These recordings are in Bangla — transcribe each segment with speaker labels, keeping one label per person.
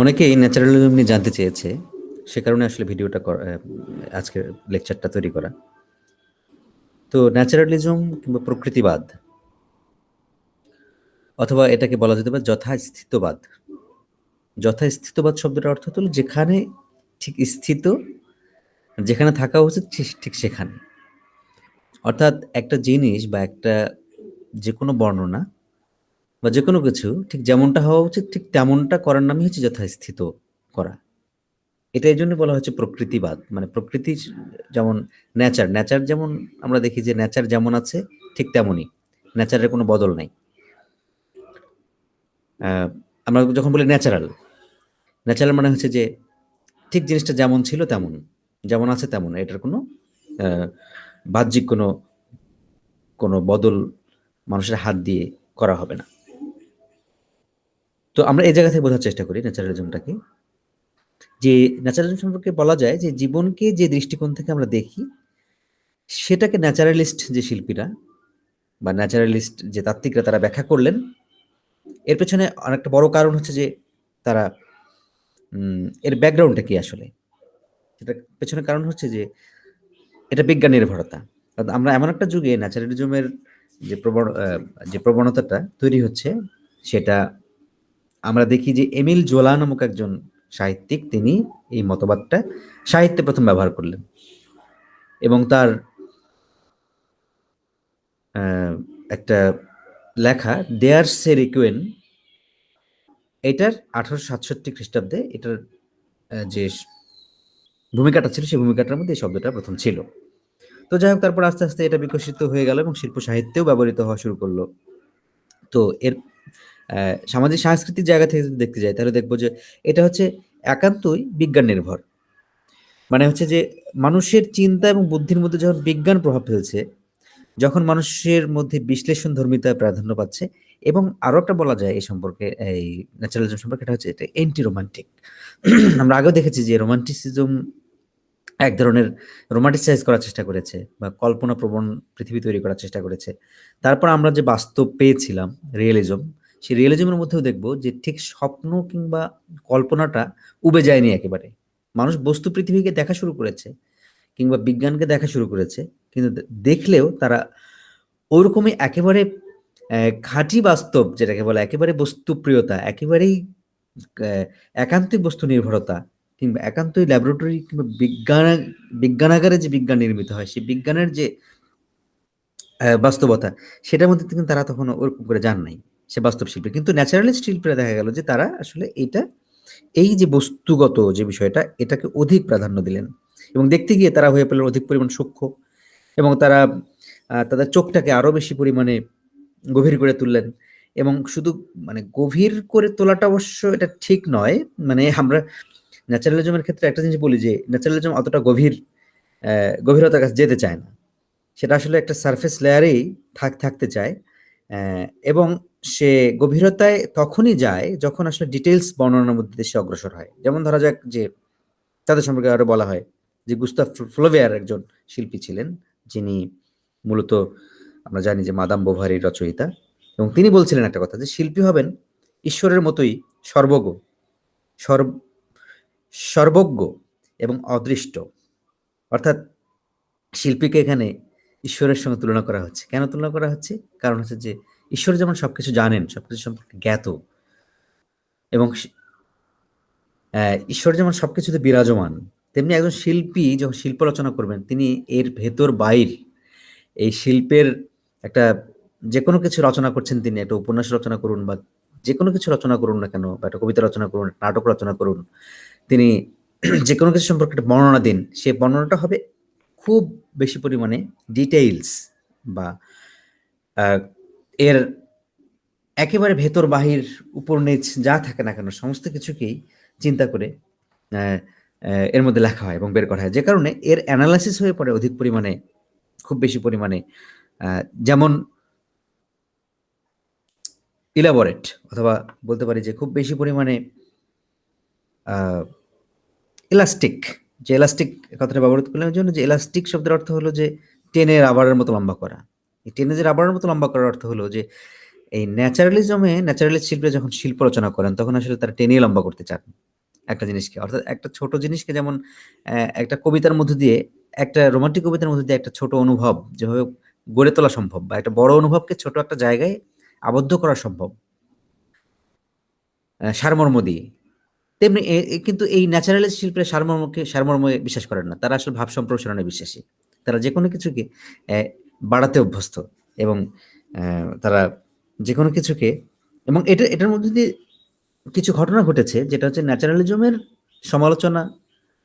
Speaker 1: অনেকেই ন্যাচারালিজম নিয়ে জানতে চেয়েছে, সে কারণে আসলে ভিডিওটা আজকের লেকচারটা তৈরি করা। তো ন্যাচারালিজম কিংবা প্রকৃতিবাদ, অথবা এটাকে বলা যেতে পারে যথাস্থিতবাদ। যথাস্থিতবাদ শব্দটার অর্থ হলো যেখানে ঠিক স্থিত, যেখানে থাকা উচিত ঠিক সেখানে। অর্থাৎ একটা জিনিস বা একটা যে কোনো বর্ণনা বা যে কোনো কিছু, ঠিক যেমনটা হওয়া উচিত, ঠিক তেমনটা করার নামই হচ্ছে যথাস্থিত করা। এটা এই জন্য বলা হচ্ছে প্রকৃতিবাদ। মানে প্রকৃতি যেমন নেচার নেচার যেমন আমরা দেখি যে নেচার যেমন আছে, ঠিক তেমনই। নেচারের কোনো বদল নাই। আমরা যখন বলি ন্যাচারাল ন্যাচারাল মানে হচ্ছে যে ঠিক জিনিসটা যেমন ছিল তেমন, যেমন আছে তেমন। এটার কোনো বাহ্যিক কোনো কোনো বদল মানুষের হাত দিয়ে করা হবে না। তো আমরা এই জায়গা থেকে বোঝার চেষ্টা করি ন্যাচারালিজমটাকে। যে ন্যাচারালিজম সম্পর্কে বলা যায় যে জীবনকে যে দৃষ্টিকোণ থেকে আমরা দেখি, সেটাকে ন্যাচারালিস্ট যে শিল্পীরা বা ন্যাচারালিস্ট যে তাত্ত্বিকরা তারা ব্যাখ্যা করলেন, এর পেছনে অনেকটা বড় কারণ হচ্ছে যে তারা এর ব্যাকগ্রাউন্ডটা কি আসলে? সেটার পেছনে কারণ হচ্ছে যে এটা বিজ্ঞান নির্ভরতা। আমরা এমন একটা যুগে ন্যাচারালিজমের যে প্রবণ যে প্রবণতাটা তৈরি হচ্ছে, সেটা আমরা দেখি যে এমিল জোলা নামক একজন সাহিত্যিক, তিনি এই মতবাদটা সাহিত্যে প্রথম ব্যবহার করলেন। এবং তার একটা লেখা, দেয়ার সে রিকুয়েন এটার আঠারোশো সাতষট্টি খ্রিস্টাব্দে এটার যে ভূমিকাটা ছিল, সেই ভূমিকাটার মধ্যে এই শব্দটা প্রথম ছিল। তো যাই হোক, তারপর আস্তে আস্তে এটা বিকশিত হয়ে গেল এবং শিল্প সাহিত্যেও ব্যবহৃত হওয়া শুরু করল। তো এর সামাজিক সাংস্কৃতিক জায়গা থেকে যদি দেখতে যাই, তাহলে দেখব যে এটা হচ্ছে একান্তই বিজ্ঞান নির্ভর। মানে হচ্ছে যে মানুষের চিন্তা এবং বুদ্ধির মধ্যে যখন বিজ্ঞান প্রভাব ফেলছে, যখন মানুষের মধ্যে বিশ্লেষণ ধর্মিতা প্রাধান্য পাচ্ছে এবং আরও একটা বলা যায় এই সম্পর্কে, এই ন্যাচারালিজম সম্পর্কে, এটা হচ্ছে এটা এন্টি রোমান্টিক আমরা আগেও দেখেছি যে রোমান্টিসিজম এক ধরনের রোমান্টিসাইজ করার চেষ্টা করেছে বা কল্পনা প্রবণ পৃথিবী তৈরি করার চেষ্টা করেছে। তারপর আমরা যে বাস্তব পেয়েছিলাম রিয়েলিজম সেই রিয়েলিজমের মধ্যেও দেখব যে ঠিক স্বপ্ন কিংবা কল্পনাটা উবে যায়নি একেবারে। মানুষ বস্তু পৃথিবীকে দেখা শুরু করেছে কিংবা বিজ্ঞানকে দেখা শুরু করেছে, কিন্তু দেখলেও তারা ওইরকমই একেবারে খাঁটি বাস্তব যেটাকে বলে একেবারে বস্তুপ্রিয়তা, একেবারেই একান্তই বস্তু নির্ভরতা কিংবা একান্তই ল্যাবরেটরি কিংবা বিজ্ঞান, বিজ্ঞানাগারে যে বিজ্ঞান নির্মিত হয়, সেই বিজ্ঞানের যে বাস্তবতা, সেটার মধ্যে কিন্তু তারা তখন ওরকম করে যান নাই। সে বাস্তব শিল্পী। কিন্তু ন্যাচারালিস্ট শিল্পীরা দেখা গেল যে তারা আসলে এইটা এই যে বস্তুগত যে বিষয়টা, এটাকে অধিক প্রাধান্য দিলেন। এবং দেখতে গিয়ে তারা হয়ে পেলেন অধিক পরিমাণ সূক্ষ্ম এবং তারা তাদের চোখটাকে আরও বেশি পরিমাণে গভীর করে তুললেন। এবং শুধু মানে গভীর করে তোলাটা অবশ্য এটা ঠিক নয় মানে আমরা ন্যাচারালিজমের ক্ষেত্রে একটা জিনিস বলি যে ন্যাচারালিজম অতটা গভীর গভীরতার কাছে যেতে চায় না। সেটা আসলে একটা সারফেস লেয়ারেই থাক, থাকতে চায়। এবং সে গভীরতায় তখনই যায় যখন আসলে ডিটেলস বর্ণনার মধ্যে সে অগ্রসর হয়। যেমন ধরা যাক যে তাদের সম্পর্কে আরও বলা হয় যে গুস্তাফ ফ্লোভিয়ার একজন শিল্পী ছিলেন, যিনি মূলত আমরা জানি যে মাদাম বোভারির রচয়িতা। এবং তিনি বলছিলেন একটা কথা যে শিল্পী হবেন ঈশ্বরের মতোই সর্বজ্ঞ, সর্ব, সর্বজ্ঞ এবং অদৃষ্ট। অর্থাৎ শিল্পীকে এখানে ঈশ্বরের সঙ্গে তুলনা করা হচ্ছে। কেন তুলনা করা হচ্ছে? কারণ হচ্ছে যে, ঈশ্বর যেমন সবকিছু জানেন, সবকিছু সম্পর্কে জ্ঞাত, এবং ঈশ্বর যেমন সবকিছুতে বিরাজমান, তেমনি একজন শিল্পী যখন শিল্প রচনা করবেন, তিনি এর ভেতর বাইর, এই শিল্পের একটা যে কোনো কিছু রচনা করছেন তিনি, একটা উপন্যাস রচনা করুন বা যে কোনো কিছু রচনা করুন না কেন, বা একটা কবিতা রচনা করুন নাটক রচনা করুন, তিনি যে কোনো কিছু সম্পর্কে একটা বর্ণনা দিন সেই বর্ণনাটা হবে খুব বেশি পরিমাণে ডিটেইলস বা এর একেবারে ভেতর বাহির, উপর নিচ যা থাকে না কেন, সমস্ত কিছুকেই চিন্তা করে এর মধ্যে লেখা হয় এবং বের করা হয়। যে কারণে এর অ্যানালাইসিস হয়ে পড়ে অধিক পরিমাণে, খুব বেশি পরিমাণে যেমন ইলাবোরেট অথবা বলতে পারি যে খুব বেশি পরিমাণে ইলাস্টিক যে ইলাস্টিক কথাটা ব্যবহার করলাম জন্য যে ইলাস্টিক শব্দের অর্থ হলো যে টেনে রাবারের মতো লম্বা করা। এই টেনে যে রাবারের মতো লম্বা করার অর্থ হলো যে এই ন্যাচারালিজমে ন্যাচারালিস্ট শিল্পে যখন শিল্প রচনা করেন, তখন আসলে তারা টেনে লম্বা করতে চান একটা জিনিসকে। অর্থাৎ একটা ছোট জিনিসকে যেমন একটা কবিতার মধ্য দিয়ে, একটা রোমান্টিক কবিতার মধ্যে দিয়ে একটা ছোট অনুভব যেভাবে গড়ে তোলা সম্ভব বা একটা বড় অনুভবকে ছোট একটা জায়গায় আবদ্ধ করা সম্ভব সারমর্ম দিয়ে। তেমনি কিন্তু এই ন্যাচারালিস্ট শিল্পের সারমর্মকে, সারমর্মে বিশ্বাস করেন না। তারা আসলে ভাব সম্প্রসারণে বিশ্বাসী। তারা যে কোনো কিছুকে বাড়াতে অভ্যস্ত এবং তারা যে কোনো কিছুকে এবং এটা, এটার মধ্যে দিয়ে কিছু ঘটনা ঘটেছে যেটা হচ্ছে ন্যাচারালিজমের সমালোচনা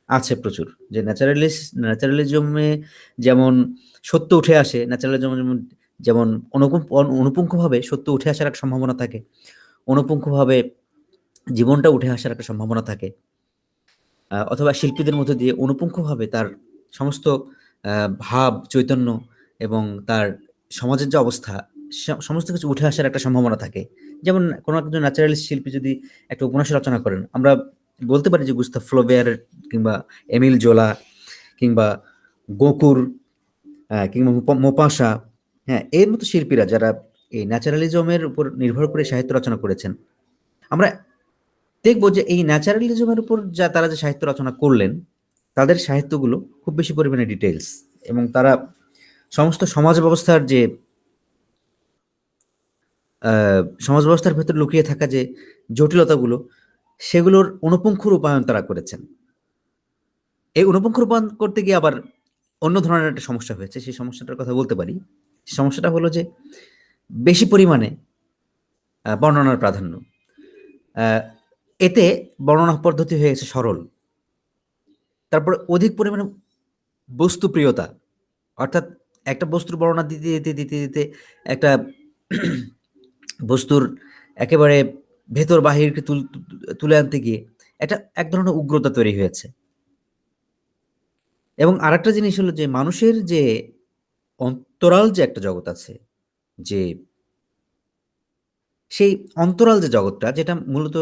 Speaker 1: আছে প্রচুর। যে ন্যাচারালিস্ট ন্যাচারালিজমে যেমন সত্য উঠে আসে, ন্যাচারালিজম যেমন যেমন অনুপুঙ্খ অনুপুঙ্খভাবে সত্য উঠে আসার একটা সম্ভাবনা থাকে। অনুপুঙ্খভাবে জীবনটা উঠে আসার একটা সম্ভাবনা থাকে। অথবা শিল্পীদের মধ্যে দিয়ে অনুপুঙ্খভাবে তার সমস্ত ভাব, চৈতন্য এবং তার সমাজের যে অবস্থা সমস্ত কিছু উঠে আসার একটা সম্ভাবনা থাকে। যেমন কোনো একজন ন্যাচারালিস্ট শিল্পী যদি একটা উপন্যাস রচনা করেন, আমরা বলতে পারি যে গুস্তা ফ্লোবেয়ার কিংবা এমিল জোলা কিংবা গোকুর কিংবা মোপা- মোপাসা হ্যাঁ এর মতো শিল্পীরা যারা এই ন্যাচারালিজমের উপর নির্ভর করে সাহিত্য রচনা করেছেন, আমরা দেখব যে এই ন্যাচারালিজমের উপর যা তারা যে সাহিত্য রচনা করলেন, তাদের সাহিত্যগুলো খুব বেশি পরিমাণে ডিটেলস এবং তারা সমস্ত সমাজ ব্যবস্থার যে সমাজ ব্যবস্থার ভেতর লুকিয়ে থাকা যে জটিলতাগুলো, সেগুলোর অনুপুঙ্খ রূপায়ণ তারা করেছেন। এই অনুপুঙ্খ রূপায়ণ করতে গিয়ে আবার অন্য ধরনের একটা সমস্যা হয়েছে, সেই সমস্যাটার কথা বলতে পারি। সমস্যাটা হলো যে বেশি পরিমাণে বর্ণনার প্রাধান্য। এতে বর্ণনা পদ্ধতি হয়ে গেছে সরল। তারপর অধিক পরিমাণে বস্তুপ্রিয়তা, অর্থাৎ একটা বস্তুর বর্ণনা দিতে দিতে দিতে দিতে একটা বস্তুর একেবারে ভেতর বাহিরকে তুল- আনতে গিয়ে এটা এক ধরনের উগ্রতা তৈরি হয়েছে। এবং আরেকটা জিনিস হলো যে মানুষের যে অন্তরাল যে একটা জগৎ আছে, যে সেই অন্তরাল যে জগৎটা, যেটা মূলত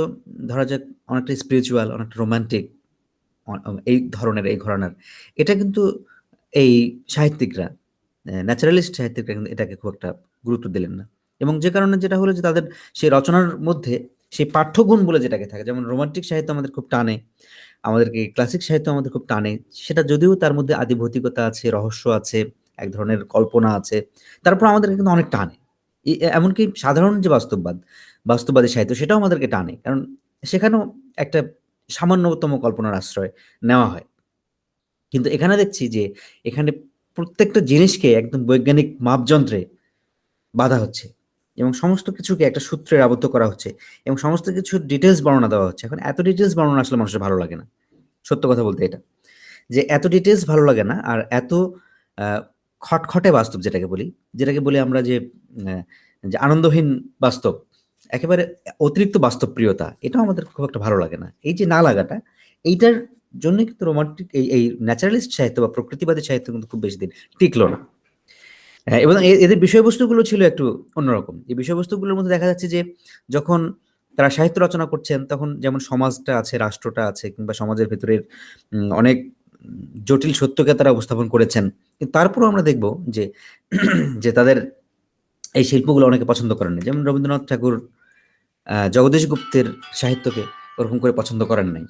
Speaker 1: ধরা যাক অনেকটা স্পিরিচুয়াল অনেকটা রোমান্টিক এই ধরনের, এই ঘরানার, এটা কিন্তু এই সাহিত্যিকরা ন্যাচারালিস্ট সাহিত্যিকরা কিন্তু এটাকে খুব একটা গুরুত্ব দিলেন না। এবং যে কারণে যেটা হলো যে তাদের সেই রচনার মধ্যে সেই পাঠ্যগুণ বলে যেটাকে থাকে, যেমন রোমান্টিক সাহিত্য আমাদের খুব টানে, আমাদেরকে ক্লাসিক সাহিত্য আমাদের খুব টানে, সেটা যদিও তার মধ্যে আদিভৌতিকতা আছে, রহস্য আছে, এক ধরনের কল্পনা আছে, তারপর আমাদেরকে কিন্তু অনেক টানে। এমনকি সাধারণ যে বাস্তববাদ বাস্তববাদী সাহিত্য সেটাও আমাদেরকে টানে। কারণ সেখানেও একটা সামান্যতম কল্পনার আশ্রয় নেওয়া হয়। কিন্তু এখানে দেখছি যে এখানে প্রত্যেকটা জিনিসকে একদম বৈজ্ঞানিক মাপযন্ত্রে বাধা হচ্ছে এবং সমস্ত কিছুকে একটা সূত্রে আবদ্ধ করা হচ্ছে এবং সমস্ত কিছুর ডিটেলস বর্ণনা দেওয়া হচ্ছে। এখন এত ডিটেলস বর্ণনা আসলে মানুষের ভালো লাগে না। সত্য কথা বলতে এটা। যে এত ডিটেলস ভালো লাগে না আর এত খটখটে বাস্তব যেটাকে বলি যেটাকে বলি আমরা যে যে আনন্দহীন বাস্তব একেবারে অতিরিক্ত বাস্তব প্রিয়তা এটাও আমাদের খুব একটা ভালো লাগে না। এই যে না লাগাটা এইটার জন্য কিন্তু রোমান্টিক এই এই ন্যাচারালিস্ট সাহিত্য বা প্রকৃতিবাদী সাহিত্য কিন্তু খুব বেশি দিন টিকলো না। হ্যাঁ, এবং এদের বিষয়বস্তুগুলো ছিল একটু অন্যরকম। এই বিষয়বস্তুগুলোর মধ্যে দেখা যাচ্ছে যে যখন তারা সাহিত্য রচনা করছেন তখন যেমন সমাজটা আছে রাষ্ট্রটা আছে কিংবা সমাজের ভেতরের অনেক জটিল সত্যকে তারা উপস্থাপন করেছেন তারপরেও আমরা দেখব যে যে তাদের এই শিল্পগুলো অনেকে পছন্দ করেন না যেমন রবীন্দ্রনাথ ঠাকুর জগদীশ গুপ্তের সাহিত্যকে ওরকম করে পছন্দ করেন নাই।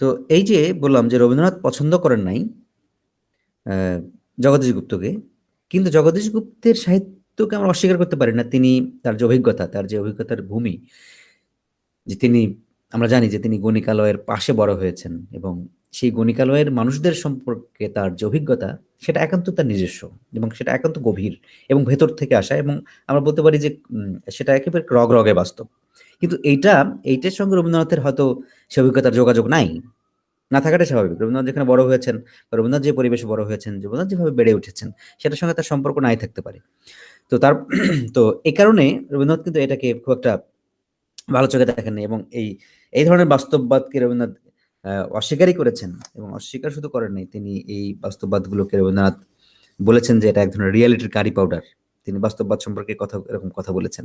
Speaker 1: তো এই যে বললাম যে রবীন্দ্রনাথ পছন্দ করেন নাই জগদীশ গুপ্তকে, কিন্তু জগদীশ গুপ্তের সাহিত্যকে আমরা অস্বীকার করতে পারি না। তিনি তার যে অভিজ্ঞতা, তার যে অভিজ্ঞতার ভূমি, যে তিনি, আমরা জানি যে তিনি গণিকালয়ের পাশে বড় হয়েছেন এবং সেই গণিকালয়ের মানুষদের সম্পর্কে তার যে অভিজ্ঞতা, সেটা একান্ত তার নিজস্ব এবং সেটা একান্ত গভীর এবং ভেতর থেকে আসা এবং আমরা বলতে পারি যে সেটা একেবারে রগ রগে বাস্তব। কিন্তু এইটা, এইটার সঙ্গে রবীন্দ্রনাথের হয়তো সে অভিজ্ঞতার যোগাযোগ নাই। না থাকাটাই স্বাভাবিক। রবীন্দ্রনাথ যেখানে বড় হয়েছেন রবীন্দ্রনাথ যে পরিবেশে বড় হয়েছেন, রবীন্দ্রনাথ যেভাবে বেড়ে উঠেছেন, সেটার সঙ্গে তার সম্পর্ক নাই থাকতে পারে। তো তার, তো এই কারণে রবীন্দ্রনাথ কিন্তু এটাকে খুব একটা ভালো চোখে দেখেননি এবং এই এই ধরনের বাস্তববাদকে রবীন্দ্রনাথ অস্বীকারই করেছেন এবং অস্বীকার শুধু করেননি তিনি এই বাস্তববাদগুলোকে রবীন্দ্রনাথ বলেছেন যে এটা এক ধরনের রিয়ালিটির কারি পাউডার তিনি বাস্তববাদ সম্পর্কে কথা, এরকম কথা বলেছেন।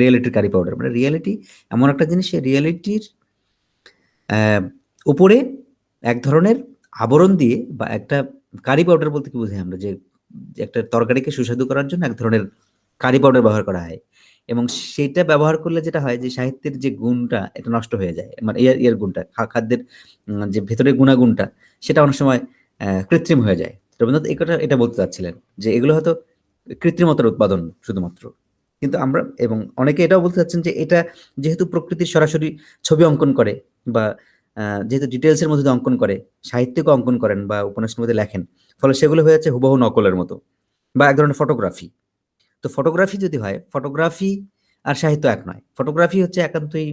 Speaker 1: রিয়েলিটির কারি পাউডার মানে রিয়েলিটি এমন একটা জিনিস রিয়েলিটির উপরে এক ধরনের আবরণ দিয়ে বা একটা কারি পাউডার বলতে কি বুঝি আমরা? যে একটা তরকারিকে সুস্বাদু করার জন্য এক ধরনের কারি পাউডার ব্যবহার করা হয়। এবং সেটা ব্যবহার করলে যেটা হয় যে সাহিত্যের যে গুণটা, এটা নষ্ট হয়ে যায়। মানে ইয়ার ইয়ার গুণটা খাদ্যের যে ভেতরের গুণাগুণটা, সেটা অনেক সময় কৃত্রিম হয়ে যায়। রবীন্দ্রনাথ এই কথা, এটা বলতে চাচ্ছিলেন যে এগুলো হয়তো কৃত্রিমতার উৎপাদন শুধুমাত্র। কিন্তু আমরা, এবং অনেকে এটাও বলতে চাচ্ছেন যে এটা যেহেতু প্রকৃতির সরাসরি ছবি অঙ্কন করে বা যেহেতু ডিটেলসের মধ্যে অঙ্কন করে সাহিত্যকে অঙ্কন করেন বা উপন্যাসের মধ্যে লেখেন, ফলে সেগুলো হয়ে যাচ্ছে হুবহু নকলের মতো বা এক ধরনের ফটোগ্রাফি তো ফটোগ্রাফি যদি হয় ফটোগ্রাফি আর সাহিত্য এক নয়। ফটোগ্রাফি হচ্ছে একান্তই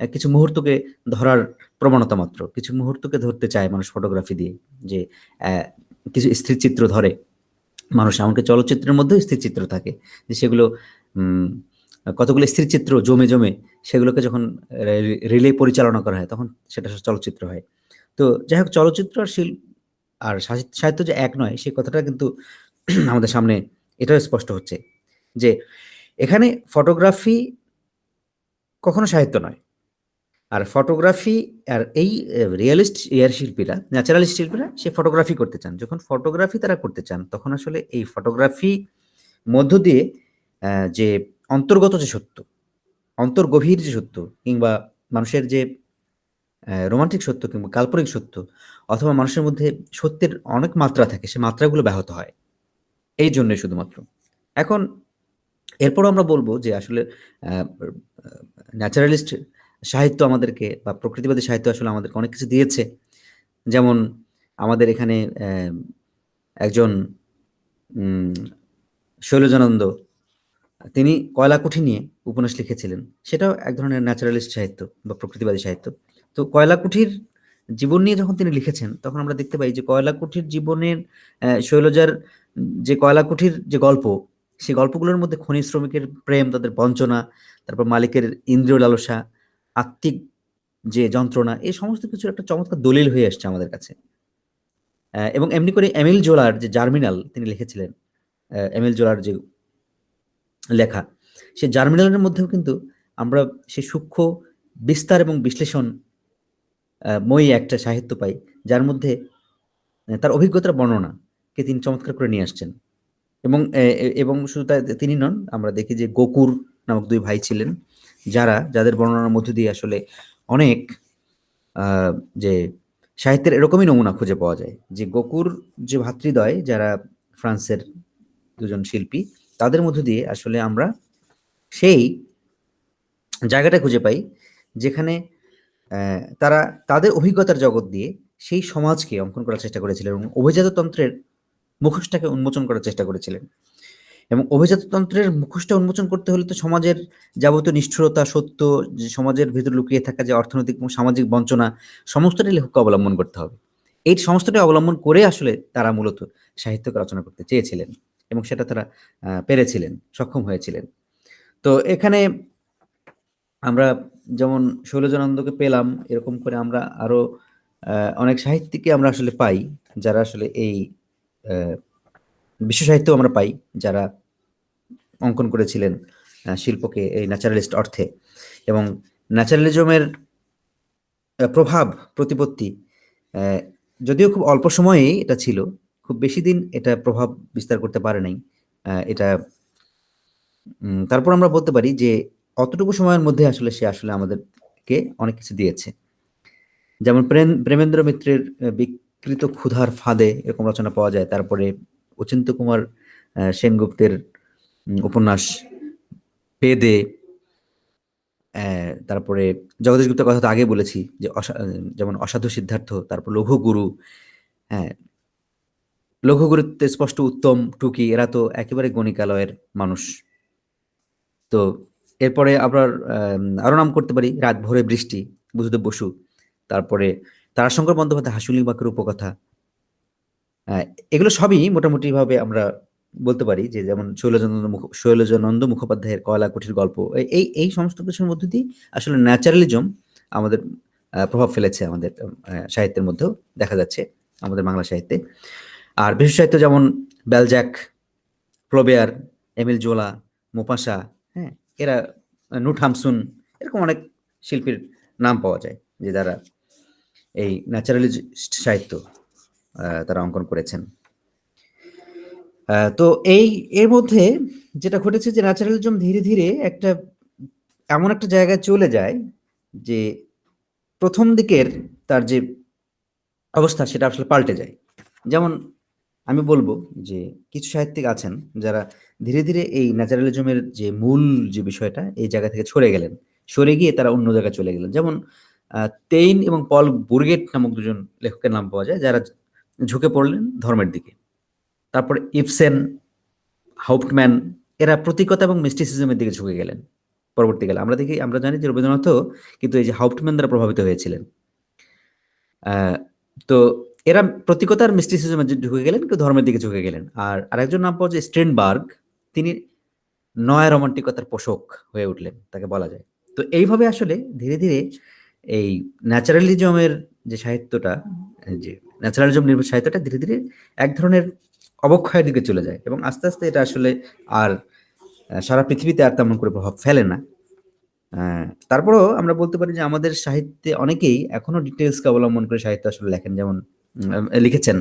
Speaker 1: কিছু মুহূর্তকে ধরার প্রবণতা মাত্র। কিছু মুহূর্তকে ধরতে চায় মানুষ ফটোগ্রাফি দিয়ে যে কিছু স্থির চিত্র ধরে। মানুষ, এমনকি চলচ্চিত্রের মধ্যেও স্থির চিত্র থাকে। যে সেগুলো কতগুলো স্থির চিত্র জমে জমে সেগুলোকে যখন রিলে পরিচালনা করা হয়, তখন সেটা চলচ্চিত্র হয়। তো যাই হোক, চলচ্চিত্র আর শিল্প আর সাহিত্য যে এক নয়, সেই কথাটা কিন্তু আমাদের সামনে এটাও স্পষ্ট হচ্ছে। যে এখানে ফটোগ্রাফি কখনো সাহিত্য নয়। আর ফটোগ্রাফি আর এই রিয়েলিস্ট এয়ার শিল্পীরা ন্যাচারালিস্ট শিল্পীরা সে ফটোগ্রাফি করতে চান। যখন ফটোগ্রাফি তারা করতে চান, তখন আসলে এই ফটোগ্রাফি মধ্য দিয়ে যে অন্তর্গত যে সত্য, অন্তর্গভীর যে সত্য কিংবা মানুষের যে রোমান্টিক সত্য কিংবা কাল্পনিক সত্য অথবা মানুষের মধ্যে সত্যের অনেক মাত্রা থাকে, সে মাত্রাগুলো ব্যাহত হয়। এই জন্যই শুধুমাত্র। এখন এরপর আমরা বলব যে আসলে ন্যাচারালিস্ট সাহিত্য আমাদেরকে বা প্রকৃতিবাদী সাহিত্য আসলে আমাদেরকে অনেক কিছু দিয়েছে। যেমন আমাদের এখানে একজন শৈলজানন্দ, তিনি কয়লাকুঠি নিয়ে উপন্যাস লিখেছিলেন। সেটাও এক ধরনের ন্যাচারালিস্ট সাহিত্য বা প্রকৃতিবাদী সাহিত্য। তো কয়লাকুঠির জীবন নিয়ে যখন তিনি লিখেছেন, তখন আমরা দেখতে পাই যে কয়লাকুঠির জীবনের শৈলজার যে কয়লাকুঠির যে গল্প সেই গল্পগুলোর মধ্যে খনি শ্রমিকের প্রেম, তাদের বঞ্চনা, তারপর মালিকের ইন্দ্রিয় লালসা আত্মিক যে যন্ত্রণা, এই সমস্ত কিছুর একটা চমৎকার দলিল হয়ে আসছে আমাদের কাছে। এবং এমনি করে এমিল জোলার যে জার্মিনাল তিনি লিখেছিলেন এমিল জোলার যে লেখা, সে জার্মিনালের মধ্যেও কিন্তু আমরা সে সূক্ষ্ম বিস্তার এবং বিশ্লেষণ মই একটা সাহিত্য পাই, যার মধ্যে তার অভিজ্ঞতার বর্ণনাকে তিনি চমৎকার করে নিয়ে আসছেন। এবং এবং শুধু তিনি নন, আমরা দেখি যে গোকুর নামক দুই ভাই ছিলেন। যারা, যাদের বর্ণনার মধ্য দিয়ে আসলে অনেক যে সাহিত্যের এরকমই নমুনা খুঁজে পাওয়া যায়। যে গোকুর যে ভাতৃদয় যারা ফ্রান্সের দুজন শিল্পী, তাদের মধ্য দিয়ে আসলে আমরা সেই জায়গাটা খুঁজে পাই, যেখানে তারা তাদের অভিজ্ঞতার জগৎ দিয়ে সেই সমাজকে অঙ্কন করার চেষ্টা করেছিলেন এবং অভিজাততন্ত্রের মুখোশটাকে উন্মোচন করার চেষ্টা করেছিলেন। এবং অভিজাততন্ত্রের মুখোশটা উন্মোচন করতে হলে তো সমাজের যাবতীয় নিষ্ঠুরতা, সত্য, যে সমাজের ভিতর লুকিয়ে থাকা যে অর্থনৈতিক এবং সামাজিক বঞ্চনা, সমস্তটাই লেখককে অবলম্বন করতে হবে। এই সমস্তটাই অবলম্বন করে আসলে তারা মূলত সাহিত্যকে রচনা করতে চেয়েছিলেন এবং সেটা তারা পেরেছিলেন, সক্ষম হয়েছিলেন। তো এখানে আমরা যেমন শৈলজানন্দকে পেলাম, এরকম করে আমরা আরও অনেক সাহিত্যিককে আমরা আসলে পাই, যারা আসলে এই বিশ্ব সাহিত্য আমরা পাই যারা অঙ্কন করেছিলেন শিল্পকে এই ন্যাচারালিস্ট অর্থে এবং ন্যাচারালিজমের প্রভাব, প্রতিপত্তি যদিও খুব অল্প সময়েই এটা ছিল, খুব বেশি দিন এটা প্রভাব বিস্তার করতে পারে নাই এটা তারপর আমরা বলতে পারি যে অতটুকু সময়ের মধ্যে আসলে সে আসলে আমাদেরকে অনেক কিছু দিয়েছে। যেমন প্রেম, প্রেমেন্দ্র মিত্রের বিকৃত ক্ষুধার ফাঁদে এরকম রচনা পাওয়া যায়, তারপরে অচিন্ত কুমার সেনগুপ্তের উপন্যাস পেদে তারপরে জগদীশ গুপ্তের কথা তো আগে বলেছি যে যেমন অসাধু সিদ্ধার্থ, তারপর লঘুগুরু হ্যাঁ। লঘুগুরুত্বে স্পষ্ট উত্তম, টুকি, এরা তো একেবারে গণিকালয়ের মানুষ। তো এরপরে আপনার আরও নাম করতে পারি রাত ভোরে বৃষ্টি বুঝদেব বসু। তারপরে তারাশঙ্কর বন্দ্যোপাধ্যায় হাসুলি বাঁকের উপকথা এগুলো সবই মোটামুটিভাবে আমরা বলতে পারি যে যেমন শৈলজানন্দ মুখ, শৈলজানন্দ মুখোপাধ্যায়ের কয়লা কুঠির গল্প এই এই সমস্ত কিছুর মধ্য দিয়ে আসলে ন্যাচারালিজম আমাদের প্রভাব ফেলেছে আমাদের সাহিত্যের মধ্যেও দেখা যাচ্ছে আমাদের বাংলা সাহিত্যে। আর বিশেষ সাহিত্য যেমন বেলজ্যাক ফ্লোবেয়ার এমিল জোলা, মোপাসা হ্যাঁ এরা নুট হামসুন, এরকম অনেক শিল্পীর নাম পাওয়া যায় যে যারা এই ন্যাচারালিস্ট সাহিত্য তারা অঙ্কন করেছেন। তো এই, এর মধ্যে যেটা ঘটেছে যে ন্যাচারালিজম ধীরে ধীরে একটা, এমন একটা জায়গায় চলে যায় যে প্রথম দিকের তার যে অবস্থা সেটা আসলে পাল্টে যায়। যেমন আমি বলব যে কিছু সাহিত্যিক আছেন যারা ধীরে ধীরে এই ন্যাচারালিজমের যে মূল যে বিষয়টা এই জায়গা থেকে সরে গেলেন। সরে গিয়ে তারা অন্য জায়গায় চলে গেলেন। যেমন তেইন এবং পল বুর্গেট নামক দুজন লেখকের নাম পাওয়া যায় যারা ঝুঁকে পড়লেন ধর্মের দিকে। তারপর ইপসেন হাউপটম্যান এরা প্রতীকতা এবং মিস্টিসিজমের দিকে ঝুঁকে গেলেন পরবর্তীকালে। আমরা দেখি, আমরা জানি যে রবীন্দ্রনাথও কিন্তু এই যে হাউপটম্যান দ্বারা প্রভাবিত হয়েছিলেন। তো এরা প্রতীকতার মিস্টিসিজমে ঢুকে গেলেন কেউ ধর্মের দিকে ঝুঁকে গেলেন। আর আরেকজন নাম পাওয়া যায় স্ট্রেনবার্গ, তিনি নয়া রোমান্টিকতার পোষক হয়ে উঠলেন, তাকে বলা যায়। তো এইভাবে আসলে ধীরে ধীরে এই ন্যাচারালিজমের যে সাহিত্যটা যে ন্যাচারালিজম নির্ভর সাহিত্যটা ধীরে ধীরে এক ধরনের অবক্ষয়ের দিকে চলে যায় এবং আস্তে আস্তে এটা আসলে আর সারা পৃথিবীতে আর তেমন করে প্রভাব ফেলে না। তারপরেও আমরা বলতে পারি যে আমাদের সাহিত্যে অনেকেই এখনও ডিটেলসকে অবলম্বন করে সাহিত্য আসলে লেখেন। যেমন লিখেছেন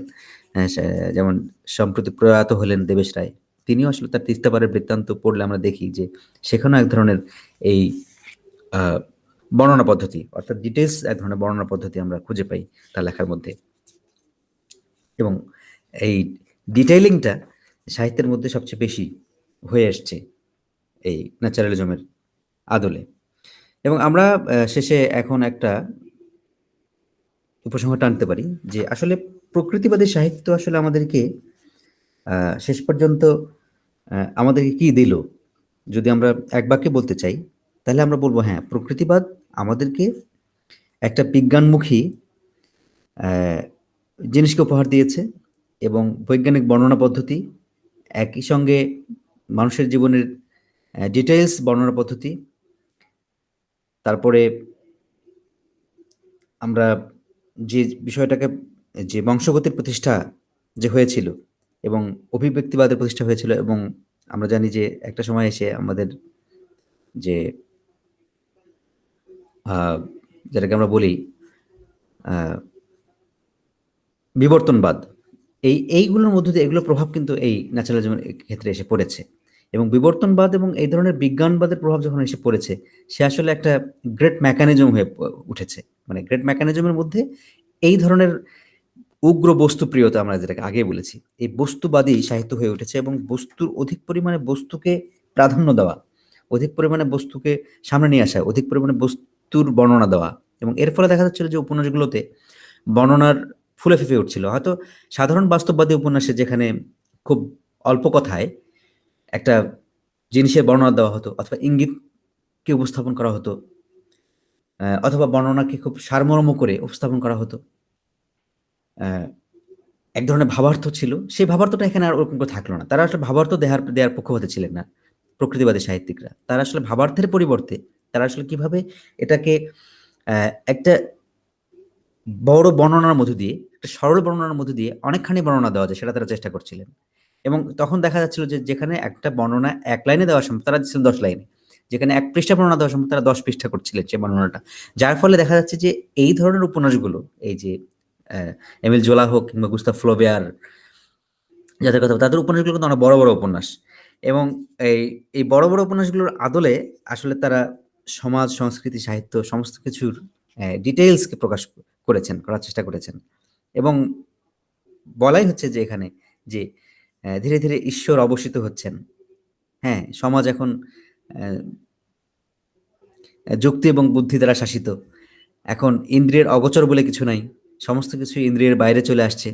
Speaker 1: যেমন সম্প্রতি প্রয়াত হলেন দেবেশ রায়। তিনিও আসলে তার তিস্তাপারের বৃত্তান্ত পড়লে আমরা দেখি যে সেখানেও এক ধরনের এই বর্ণনা পদ্ধতি, অর্থাৎ ডিটেলস এক ধরনের বর্ণনা পদ্ধতি আমরা খুঁজে পাই তার লেখার মধ্যে। এবং এই ডিটেইলিংটা সাহিত্যের মধ্যে সবচেয়ে বেশি হয়ে আসছে এই ন্যাচারালিজমের আদলে। এবং আমরা শেষে এখন একটা উপসংহ টানতে পারি যে আসলে প্রকৃতিবাদী সাহিত্য আসলে আমাদেরকে শেষ পর্যন্ত আমাদেরকে কি দিল? যদি আমরা এক বাক্যে বলতে চাই, তাহলে আমরা বলব হ্যাঁ প্রকৃতিবাদ আমাদেরকে একটা বিজ্ঞানমুখী জিনিসকে উপহার দিয়েছে এবং বৈজ্ঞানিক বর্ণনা পদ্ধতি, একই সঙ্গে মানুষের জীবনের ডিটেলস বর্ণনা পদ্ধতি, তারপরে আমরা যে বিষয়টাকে, যে বংশগতির প্রতিষ্ঠা যে হয়েছিল এবং অভিব্যক্তিবাদের প্রতিষ্ঠা হয়েছিল এবং আমরা জানি যে একটা সময় এসে আমাদের যে যেটাকে আমরা বলি বিবর্তনবাদ। এই, এইগুলোর মধ্যে দিয়ে এগুলোর প্রভাব কিন্তু এই ন্যাচারালিজমের ক্ষেত্রে এসে পড়েছে। এবং বিবর্তনবাদ এবং এই ধরনের বিজ্ঞানবাদের প্রভাব যখন এসে পড়েছে, সে আসলে একটা গ্রেট মেকানিজম হয়ে উঠেছে। মানে গ্রেট মেকানিজমের মধ্যে এই ধরনের উগ্র বস্তুপ্রিয়তা আমরা যেটাকে আগে বলেছি, এই বস্তুবাদী সাহিত্য হয়ে উঠেছে এবং বস্তুর অধিক পরিমাণে বস্তুকে প্রাধান্য দেওয়া, অধিক পরিমাণে বস্তুকে সামনে নিয়ে আসা, অধিক পরিমাণে বস্তুর বর্ণনা দেওয়া এবং এর ফলে দেখা যাচ্ছিল যে উপন্যাসগুলোতে বর্ণনার ফুলে ফেঁপে উঠছিল। হয়তো সাধারণ বাস্তববাদী উপন্যাসে যেখানে খুব অল্প কথায় একটা জিনিসের বর্ণনা দেওয়া হতো অথবা ইঙ্গিতকে উপস্থাপন করা হতো অথবা বর্ণনাকে খুব সারমর্ম করে উপস্থাপন করা হতো এক ধরনের ভাবার্থ ছিল। সেই ভাবার্থটা এখানে আর ওরকম করে থাকল না। তারা আসলে ভাবার্থ দেহার দেওয়ার পক্ষপাতে ছিলেন না প্রকৃতিবাদী সাহিত্যিকরা। তারা আসলে ভাবার্থের পরিবর্তে তারা আসলে কীভাবে এটাকে একটা বড় বর্ণনার মধ্য দিয়ে একটা সরল বর্ণনার মধ্যে দিয়ে অনেকখানি বর্ণনা দেওয়া যায়, সেটা তারা চেষ্টা করছিলেন। এবং তখন দেখা যাচ্ছিল যে যেখানে একটা বর্ণনা এক লাইনে দেওয়া সম্ভব, তারা দিচ্ছিলেন দশ লাইনে। যেখানে এক পৃষ্ঠা বর্ণনা দেওয়া সম্ভব, তারা দশ পৃষ্ঠা করছিলেন সে বর্ণনাটা। যার ফলে দেখা যাচ্ছে যে এই ধরনের উপন্যাসগুলো, এই যে এমিল জোলা হোক কিংবা গুস্তাভ ফ্লোবেয়ার, যাদের কথা তাদের উপন্যাসগুলো কিন্তু অনেক বড় বড় উপন্যাস। এবং এই এই বড় বড় উপন্যাসগুলোর আদলে আসলে তারা সমাজ, সংস্কৃতি, সাহিত্য, সমস্ত কিছুর ডিটেইলসকে প্রকাশ করেছেন, করার চেষ্টা করেছেন। এবং বলাই হচ্ছে যে এখানে যে ধীরে ধীরে ঈশ্বর অবসিত হচ্ছেন। হ্যাঁ সমাজ এখন যুক্তি এবং বুদ্ধি দ্বারা শাসিত। এখন ইন্দ্রিয়ের অগোচর বলে কিছু নাই, সমস্ত কিছু ইন্দ্রিয়ের বাইরে চলে আসছে।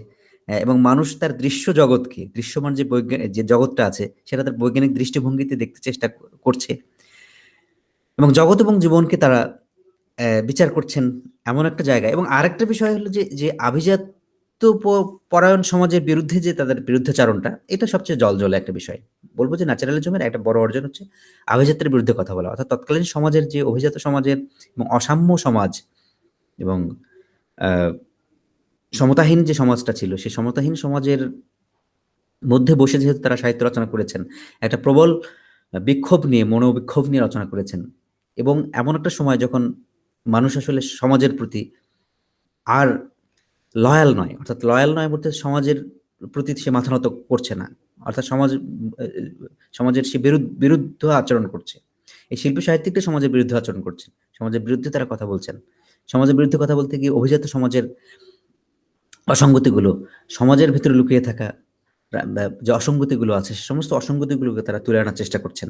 Speaker 1: এবং মানুষ তার দৃশ্য জগৎকে, দৃশ্যমান যে বৈজ্ঞানিক যে জগৎটা আছে, সেটা তার বৈজ্ঞানিক দৃষ্টিভঙ্গিতে দেখতে চেষ্টা করছে। এবং জগৎ এবং জীবনকে তারা বিচার করছেন এমন একটা জায়গা এবং আরেকটা বিষয় হলো যে যে আভিজাত্য পরায়ণ সমাজের বিরুদ্ধে যে তাদের বিরুদ্ধাচারণটা, এটা সবচেয়ে জল একটা বিষয়। বলব যে ন্যাচারালিজমের একটা বড় অর্জন হচ্ছে আভিজাত্যের বিরুদ্ধে কথা বলা। অর্থাৎ তৎকালীন সমাজের যে অভিজাত সমাজের এবং অসাম্য সমাজ এবং সমতাহীন যে সমাজটা ছিল, সেই সমতাহীন সমাজের মধ্যে বসে যেহেতু তারা সাহিত্য রচনা করেছেন, একটা প্রবল বিক্ষোভ নিয়ে, মনোবিক্ষোভ নিয়ে রচনা করেছেন। এবং এমন একটা সময় যখন মানুষ আসলে সমাজের প্রতি আর লয়াল নয়। অর্থাৎ লয়াল নয় বলতে সমাজের প্রতি সে মাথা নত করছে না। অর্থাৎ সমাজ সমাজের সে বিরুদ্ধ বিরুদ্ধ আচরণ করছে। এই শিল্পী সাহিত্যিকরা সমাজের বিরুদ্ধে আচরণ করছেন। সমাজের বিরুদ্ধে তারা কথা বলছেন। সমাজের বিরুদ্ধে কথা বলতে গিয়ে অভিজাত সমাজের অসঙ্গতিগুলো, সমাজের ভিতরে লুকিয়ে থাকা যে অসঙ্গতিগুলো আছে, সে সমস্ত অসঙ্গতিগুলোকে তারা তুলে আনার চেষ্টা করছেন।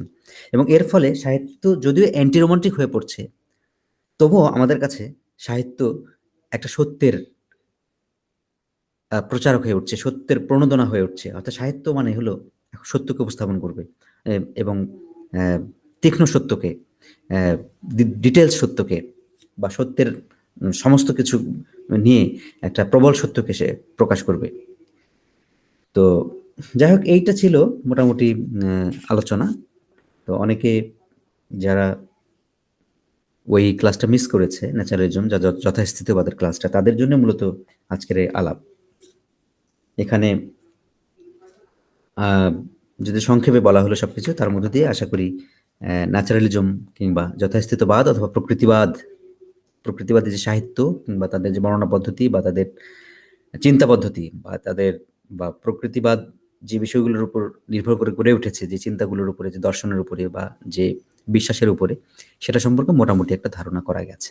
Speaker 1: এবং এর ফলে সাহিত্য যদিও অ্যান্টি রোমান্টিক হয়ে পড়ছে তবুও আমাদের কাছে সাহিত্য একটা সত্যের প্রচারক হয়ে উঠছে, সত্যের প্রণোদনা হয়ে উঠছে। অর্থাৎ সাহিত্য মানে হলো সত্যকে উপস্থাপন করবে এবং তীক্ষ্ণ সত্যকে ডিটেলস সত্যকে বা সত্যের সমস্ত কিছু নিয়ে একটা প্রবল সত্যকে সে প্রকাশ করবে। তো যাই হোক, এইটা ছিল মোটামুটি আলোচনা। তো অনেকে যারা ওই ক্লাসটা মিস করেছে ন্যাচারালিজম, যা যথ- যথাস্থিতবাদের ক্লাসটা তাদের জন্য মূলত আজকের এই আলাপ। এখানে যদি সংক্ষেপে বলা হলো সবকিছু, তার মধ্যে দিয়ে আশা করি ন্যাচারালিজম কিংবা যথাস্থিতবাদ অথবা প্রকৃতিবাদ প্রকৃতিবাদী যে সাহিত্য কিংবা তাদের যে বর্ণনা পদ্ধতি বা তাদের চিন্তা পদ্ধতি বা তাদের বা প্রকৃতিবাদ যে বিষয়গুলোর উপর নির্ভর করে গড়ে উঠেছে, যে চিন্তাগুলোর উপরে, যে দর্শনের উপরে বা যে বিশ্বাসের উপরে সেটা সম্পর্কে মোটামুটি একটা ধারণা করা গেছে।